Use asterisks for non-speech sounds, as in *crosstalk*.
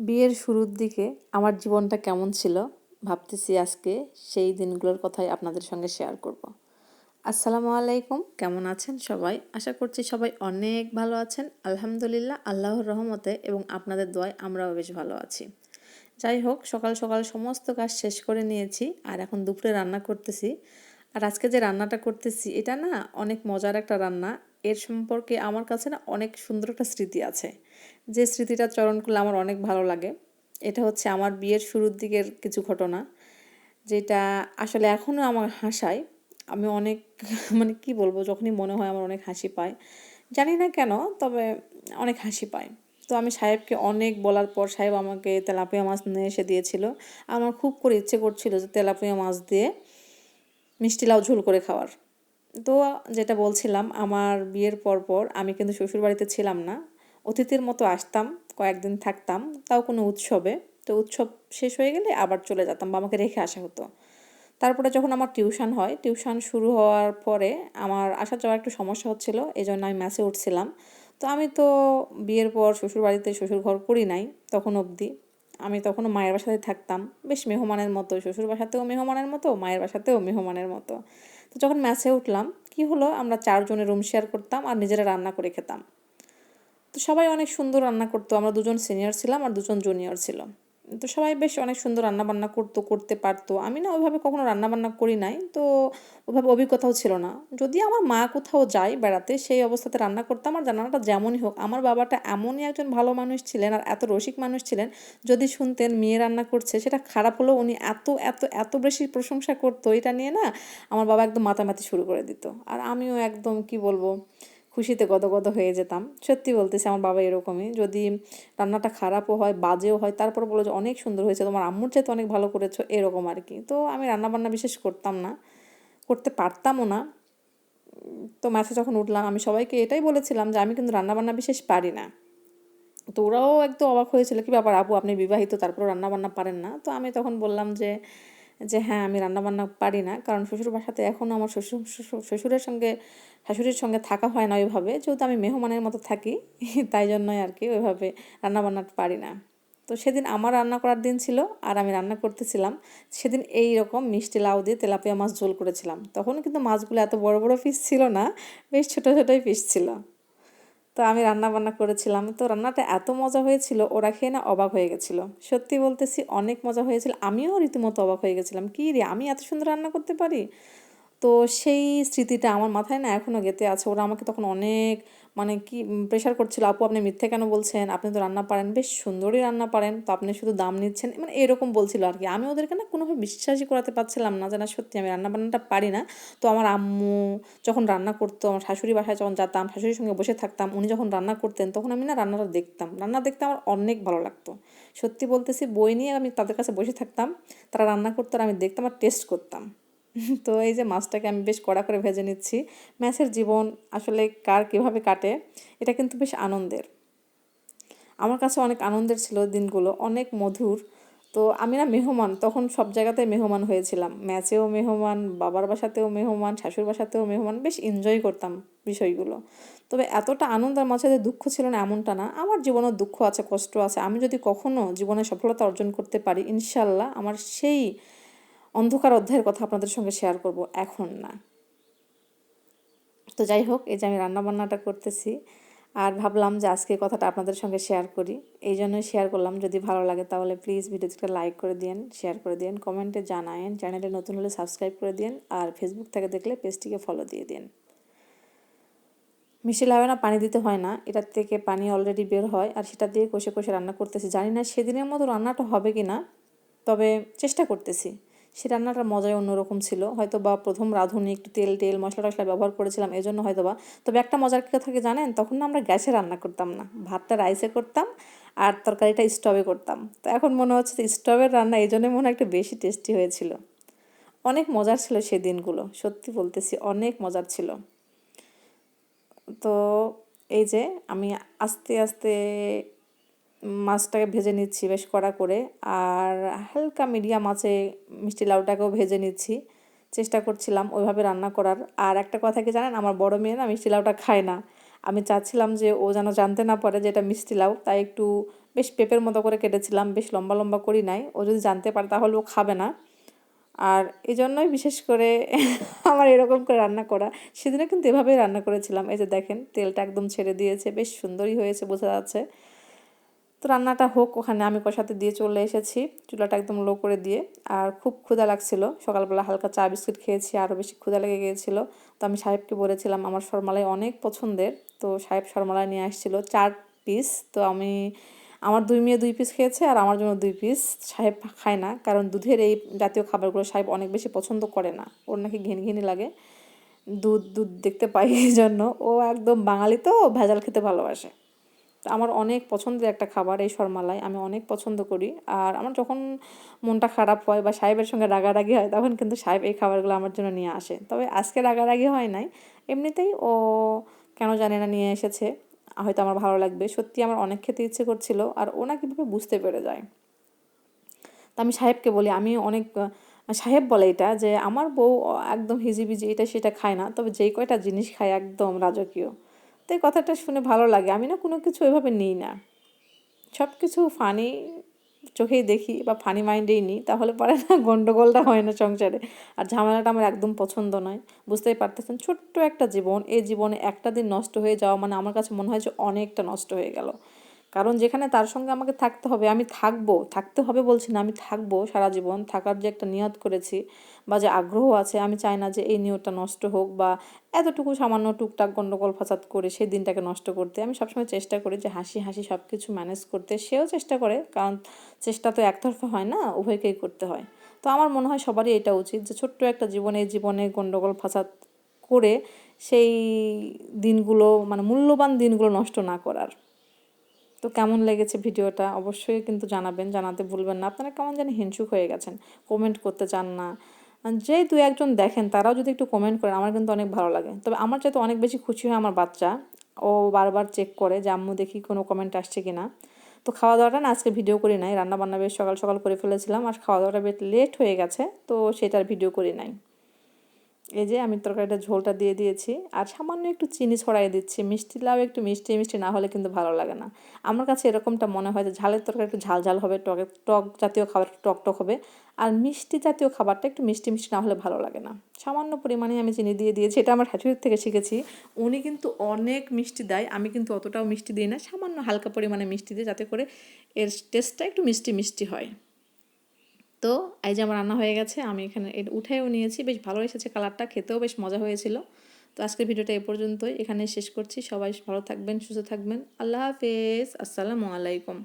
বিয়ের শুরুর দিকে আমার জীবনটা কেমন ছিল ভাবতেছি আজকে সেই দিনগুলোর কথাই আপনাদের সঙ্গে শেয়ার করব। আসসালামু আলাইকুম, কেমন আছেন সবাই? আশা করছি সবাই অনেক ভালো আছেন। আলহামদুলিল্লাহ, আল্লাহর রহমতে এবং আপনাদের দোয়ায় আমরাও বেশ ভালো আছি। যাই হোক, সকাল সকাল সমস্ত কাজ শেষ করে নিয়েছি আর এখন দুপুরে রান্না করতেছি। আর আজকে যে রান্নাটা করতেছি, এটা না অনেক মজার একটা রান্না। এর সম্পর্কে আমার কাছে না অনেক সুন্দর একটা স্মৃতি আছে। যে স্মৃতিটা চরণ করলে আমার অনেক ভালো লাগে। এটা হচ্ছে আমার বিয়ের শুরুর দিকের কিছু ঘটনা। যেটা আসলে এখনও আমার হাসায়। আমি অনেক *laughs* মানে কি বলব, যখনই মনে হয় আমার অনেক হাসি পায়। জানি না কেন, তবে অনেক হাসি পায়। তো আমি সাহেবকে অনেক বলার পর সাহেব আমাকে তেলাপিয়া মাছ নিয়ে এসে দিয়েছিল। আমার খুব করে ইচ্ছে করছিল যে তেলাপিয়া মাছ দিয়ে মিষ্টি লাউ ঝোল করে খাওয়ার। তো যেটা বলছিলাম, আমার বিয়ের পর পর আমি কিন্তু শ্বশুরবাড়িতে ছিলাম না। অতিথির মতো আসতাম, কয়েকদিন থাকতাম, তাও কোনো উৎসবে। তো উৎসব শেষ হয়ে গেলে আবার চলে যেতাম বা আমাকে রেখে আসা হতো। তারপরে যখন আমার টিউশন হয়, টিউশন শুরু হওয়ার পরে আমার আসা যাওয়ার একটু সমস্যা হচ্ছিল এই জন্য আমি ম্যাসে উঠছিলাম। তো আমি তো বিয়ের পর শ্বশুর বাড়িতে শ্বশুর ঘর করি নাই, তখন অবধি। আমি তখনও মায়ের বাসাতে থাকতাম। বেশ মেহমানের মতো, শ্বশুর বাসাতেও মেহমানের মতো, মায়ের বাসাতেও মেহমানের মতো। তো যখন ম্যাচে উঠলাম, কি হলো? আমরা চারজনে রুম শেয়ার করতাম আর নিজেরা রান্না করে খেতাম। তো সবাই অনেক সুন্দর রান্না করতো। আমরা দুজন সিনিয়র ছিলাম আর দুজন জুনিয়র ছিল তো সবাই বেশ অনেক সুন্দর রান্না বান্না করতো, করতে পারতো। আমি না ওইভাবে কখনো রান্না বান্না করি নাই, তো ওইভাবে অভিজ্ঞতাও ছিল না। যদি আমার মা কোথাও যায় বেড়াতে, সেই অবস্থাতে রান্না করতাম। আর রান্নাটা যেমনই হোক, আমার বাবাটা এমনই একজন ভালো মানুষ ছিলেন আর এত রসিক মানুষ ছিলেন, যদি শুনতেন মেয়ে রান্না করছে, সেটা খারাপ হলেও উনি এত এত এত বেশি প্রশংসা করতো, এটা নিয়ে না আমার বাবা একদম মাতামাতি শুরু করে দিত। আর আমিও একদম, কি বলব খুশিতে গদগদ হয়ে যেতাম। সত্যি বলতেছি, আমার বাবা এরকমই। যদি রান্নাটা খারাপও হয়, বাজেও হয়, তারপর বলো যে অনেক সুন্দর হয়েছে, তোমার আম্মুর চাইতে অনেক ভালো করেছ, এরকম আর কি। তো আমি রান্নাবান্না বিশেষ করতাম না, করতে পারতামও না। তো ম্যাথে যখন উঠলাম, আমি সবাইকে এটাই বলেছিলাম যে আমি কিন্তু রান্নাবান্না বিশেষ পারি না। তো ওরাও একদম অবাক হয়েছিল, কি ব্যাপার আপু, আপনি বিবাহিত তারপর রান্নাবান্না পারেন না? তো আমি তখন বললাম যে যে হ্যাঁ আমি রান্নাবান্না পারি না। কারণ শ্বশুর বাসাতে এখনও আমার শ্বশুর শ্বশুরের সঙ্গে, শাশুড়ির সঙ্গে থাকা হয় না ওইভাবে। যেহেতু আমি মেহমানের মতো থাকি, তাই জন্যই আর কি ওইভাবে রান্নাবান্না পারি না। তো সেদিন আমার রান্না করার দিন ছিল আর আমি রান্না করতেছিলাম। সেদিন এই রকম মিষ্টি লাউ দিয়ে তেলাপিয়া মাছ ঝোল করেছিলাম। তখন কিন্তু মাছগুলো এত বড় বড় পিস ছিল না, বেশ ছোটো, ছোটোই পিস ছিল। তো আমি রান্না বান্না করেছিলাম। তো রান্নাটা এত মজা হয়েছিল, ওরা খেয়ে না অবাক হয়ে গেছিল। সত্যি বলতেছি, অনেক মজা হয়েছিল। আমিও রীতিমতো অবাক হয়ে গেছিলাম। কি রে, আমি এত সুন্দর রান্না করতে পারি? তো সেই স্মৃতিটা আমার মাথায় না এখনও গেতে আছে। ওরা আমাকে তখন অনেক মানে কি প্রেশার করছিল, আপু, আপনি মিথ্যে কেন বলছেন? আপনি তো রান্না পারেন, বেশ সুন্দরই রান্না পারেন। তো আপনি শুধু দাম নিচ্ছেন। মানে এরকম বলছিল আর কি। আমি ওদেরকে না কোনোভাবে বিশ্বাসই করাতে পারছিলাম না যে, না, সত্যি আমি রান্না বান্নাটা পারি না। তো আমার আম্মু যখন রান্না করতো, আমার শাশুড়ি বাসায় যখন যেতাম, শাশুড়ির সঙ্গে বসে থাকতাম, উনি যখন রান্না করতেন, তখন আমি না রান্নাটা দেখতাম। রান্না দেখতে আমার অনেক ভালো লাগতো। সত্যি বলতেছি, বই নিয়ে আমি তাদের কাছে বসে থাকতাম, তারা রান্না করতো আর আমি দেখতাম আর টেস্ট করতাম। *laughs* তো এই যে মাছটাকে আমি বেশ কড়া করে ভেজে নিচ্ছি। ম্যাচের জীবন আসলে কার কীভাবে কাটে, এটা কিন্তু বেশ আনন্দের। আমার কাছে অনেক আনন্দের ছিল দিনগুলো, অনেক মধুর। তো আমি না মেহমান, তখন সব জায়গাতে মেহমান হয়েছিলাম। ম্যাচেও মেহমান, বাবার বাসাতেও মেহমান শাশুর বাসাতেও মেহমান, বেশ এনজয় করতাম বিষয়গুলো। তবে এতটা আনন্দের মাঝে যে দুঃখ ছিল না এমনটা না। আমার জীবনের দুঃখ আছে, কষ্ট আছে। আমি যদি কখনো জীবনে সফলতা অর্জন করতে পারি, ইনশাল্লাহ আমার সেই অন্ধকার অধ্যায়ের কথা আপনাদের সঙ্গে শেয়ার করব এখন না। তো যাই হোক, এই যে আমি রান্নাবান্নাটা করতেছি, আর ভাবলাম যে আজকে কথাটা আপনাদের সঙ্গে শেয়ার করি। এই জন্যই শেয়ার করলাম, যদি ভালো লাগে তাহলে প্লিজ ভিডিওটিকে লাইক করে দিন শেয়ার করে দিন কমেন্টে জানায়েন চ্যানেলে নতুন হলে সাবস্ক্রাইব করে দিন আর ফেসবুক থেকে দেখলে পেজটিকে ফলো দিয়ে দিন মিষ্টি লাউ না, পানি দিতে হয় না এটার থেকে পানি অলরেডি বের হয়, আর সেটা দিয়ে কষে কষে রান্না করতেছি। জানি না সেদিনের মতো রান্নাটা হবে কি না তবে চেষ্টা করতেছি। সে রান্নাটার মজাই অন্যরকম ছিল। হয়তো বা প্রথম রাঁধুনি একটু তেল টেল মশলা টশলা ব্যবহার করেছিলাম এই জন্য হয়তো বা তবে একটা মজার কী থাকে জানেন? তখন না আমরা গ্যাসে রান্না করতাম না। ভাতটা রাইসে করতাম আর তরকারিটা স্টোভে করতাম। তো এখন মনে হচ্ছে স্টোভের রান্না এই জন্যই মনে হয় একটু বেশি টেস্টি হয়েছিল। অনেক মজার ছিল সেই দিনগুলো। সত্যি বলতেছি, অনেক মজার ছিল। তো এই যে আমি আস্তে আস্তে মাছটাকে ভেজে নিচ্ছি বেশ কড়া করে, আর হালকা মিডিয়াম আছে মিষ্টি লাউটাকেও ভেজে নিচ্ছি। চেষ্টা করছিলাম ওইভাবে রান্না করার। আর একটা কথা কি জানেন, আমার বড় মেয়ে না মিষ্টি লাউটা খায় না। আমি চাচ্ছিলাম যে ও যেন জানতে না পারে যে এটা মিষ্টি লাউ, তাই একটু বেশ পেঁপের মতো করে কেটেছিলাম, বেশ লম্বা লম্বা করি নাই। ও যদি জানতে পারে তাহলে ও খাবে না। আর এই জন্যই বিশেষ করে আমার এরকম করে রান্না করা। সেদিনে কিন্তু এভাবেই রান্না করেছিলাম। এই যে দেখেন, তেলটা একদম ছেড়ে দিয়েছে, বেশ সুন্দরই হয়েছে, বোঝা যাচ্ছে। তো রান্নাটা হোক, ওখানে আমি কষাতে দিয়ে চলে এসেছি। চুলাটা একদম লো করে দিয়ে। আর খুব ক্ষুধা লাগছিল। সকালবেলা হালকা চা বিস্কুট খেয়েছি আরও বেশি ক্ষুধা লেগে গিয়েছিল। তো আমি সাহেবকে বলেছিলাম, আমার শর্মালাই অনেক পছন্দের। তো সাহেব শর্মালাই নিয়ে আসছিল চার পিস তো আমি, আমার দুই মেয়ে দুই পিস খেয়েছে আর আমার জন্য দুই পিস সাহেব খায় না, কারণ দুধের এই জাতীয় খাবারগুলো সাহেব অনেক বেশি পছন্দ করে না। ওর নাকি ঘিন ঘিনি লাগে। দুধ দুধ দেখতে পাই এই জন্য। ও একদম বাঙালি তো, ভেজাল খেতে ভালোবাসে। আমার অনেক পছন্দের একটা খাবার এই শর্মালাই, আমি অনেক পছন্দ করি। আর আমার যখন মনটা খারাপ হয় বা সাহেবের সঙ্গে রাগারাগি হয়, তখন কিন্তু সাহেব এই খাবারগুলো আমার জন্য নিয়ে আসে। তবে আজকে রাগারাগি হয় নাই, এমনিতেই ও কেন জানে না নিয়ে এসেছে, হয়তো আমার ভালো লাগবে। সত্যি আমার অনেক খেতে ইচ্ছে করছিল আর ওনা কীভাবে বুঝতে পেরে যায়। তো আমি সাহেবকে বলি, আমি অনেক, সাহেব বলে এটা যে, আমার বউ একদম হিজিবিজি, এটা সেটা খায় না, তবে যেই কয়টা জিনিস খায় একদম রাজকীয়। তো এই কথাটা শুনে ভালো লাগে। আমি না কোনো কিছু এভাবে নিই না। সব কিছু ফানি চোখেই দেখি বা ফানি মাইন্ডেই নিই, তাহলে পরে না গণ্ডগোলটা হয় না সংসারে। আর ঝামেলাটা আমার একদম পছন্দ নয়। বুঝতেই পারতেছেন, ছোট্ট একটা জীবন, এই জীবনে একটা দিন নষ্ট হয়ে যাওয়া মানে আমার কাছে মনে হয় যে অনেকটা নষ্ট হয়ে গেল। কারণ যেখানে তার সঙ্গে আমাকে থাকতে হবে, আমি থাকব, থাকতে হবে বলছি না, আমি থাকব সারা জীবন, থাকার যে একটা নিয়ত করেছি বা যে আগ্রহ আছে, আমি চাই না যে এই নিয়তটা নষ্ট হোক বা এতটুকু সামান্য টুকটাক গণ্ডগোল ফাসাদ করে সেই দিনটাকে নষ্ট করতে। আমি সবসময় চেষ্টা করি যে হাসি হাসি সব কিছু ম্যানেজ করতে, সেও চেষ্টা করে, কারণ চেষ্টা তো একতরফা হয় না, উভয়কেই করতে হয়। তো আমার মনে হয় সবারই এটা উচিত যে ছোট্ট একটা জীবনে জীবনে গণ্ডগোল ফাসাদ করে সেই দিনগুলো মানে মূল্যবান দিনগুলো নষ্ট না করার। তো কেমন লেগেছে ভিডিওটা? অবশ্যই কিন্তু জানাবেন, জানাতে ভুলবেন না। আপনারা কেমন জানি হিংসুক হয়ে গেছেন কমেন্ট করতে চান না। যে দু একজন দেখেন, তারাও যদি একটু কমেন্ট করেন, আমার কিন্তু অনেক ভালো লাগে। তবে আমার চাইতে অনেক বেশি খুশি হয় আমার বাচ্চা। ও বারবার চেক করে যে, আম্মু, দেখি কোনো কমেন্ট আসছে কি না তো খাওয়া দাওয়াটা না আজকে ভিডিও করি নাই। রান্না বান্না বেশ সকাল সকাল করে ফেলেছিলাম। আর খাওয়া দাওয়াটা বেশ লেট হয়ে গেছে, তো সেটার ভিডিও করি নাই। এই যে আমি তরকারিটা ঝোলটা দিয়ে দিয়েছি আর সামান্য একটু চিনি ছড়াই দিচ্ছি। মিষ্টি লাউ একটু মিষ্টি মিষ্টি না হলে কিন্তু ভালো লাগে না। আমার কাছে এরকমটা মনে হয় যে ঝালের তরকারি একটু ঝাল ঝাল হবে, টক টক জাতীয় খাবার টক টক হবে। আর মিষ্টি জাতীয় খাবারটা একটু মিষ্টি মিষ্টি না হলে ভালো লাগে না। সামান্য পরিমাণে আমি চিনি দিয়ে দিয়েছি, এটা আমার শাশুড়ির থেকে শিখেছি। উনি কিন্তু অনেক মিষ্টি দেয়, আমি কিন্তু অতটাও মিষ্টি দিই না। সামান্য হালকা পরিমাণে মিষ্টি দিই যাতে করে এর টেস্টটা একটু মিষ্টি মিষ্টি হয়। তো এই যে আমার রান্না হয়ে গেছে, আমি এখানে এটা উঠেও নিয়েছি। বেশ ভালো এসেছে কালারটা, খেতেও বেশ মজা হয়েছিল। তো আজকের ভিডিওটা এ পর্যন্তই। এখানে শেষ করছি। সবাই ভালো থাকবেন, সুস্থ থাকবেন। আল্লাহ হাফেজ। আসসালামু আলাইকুম।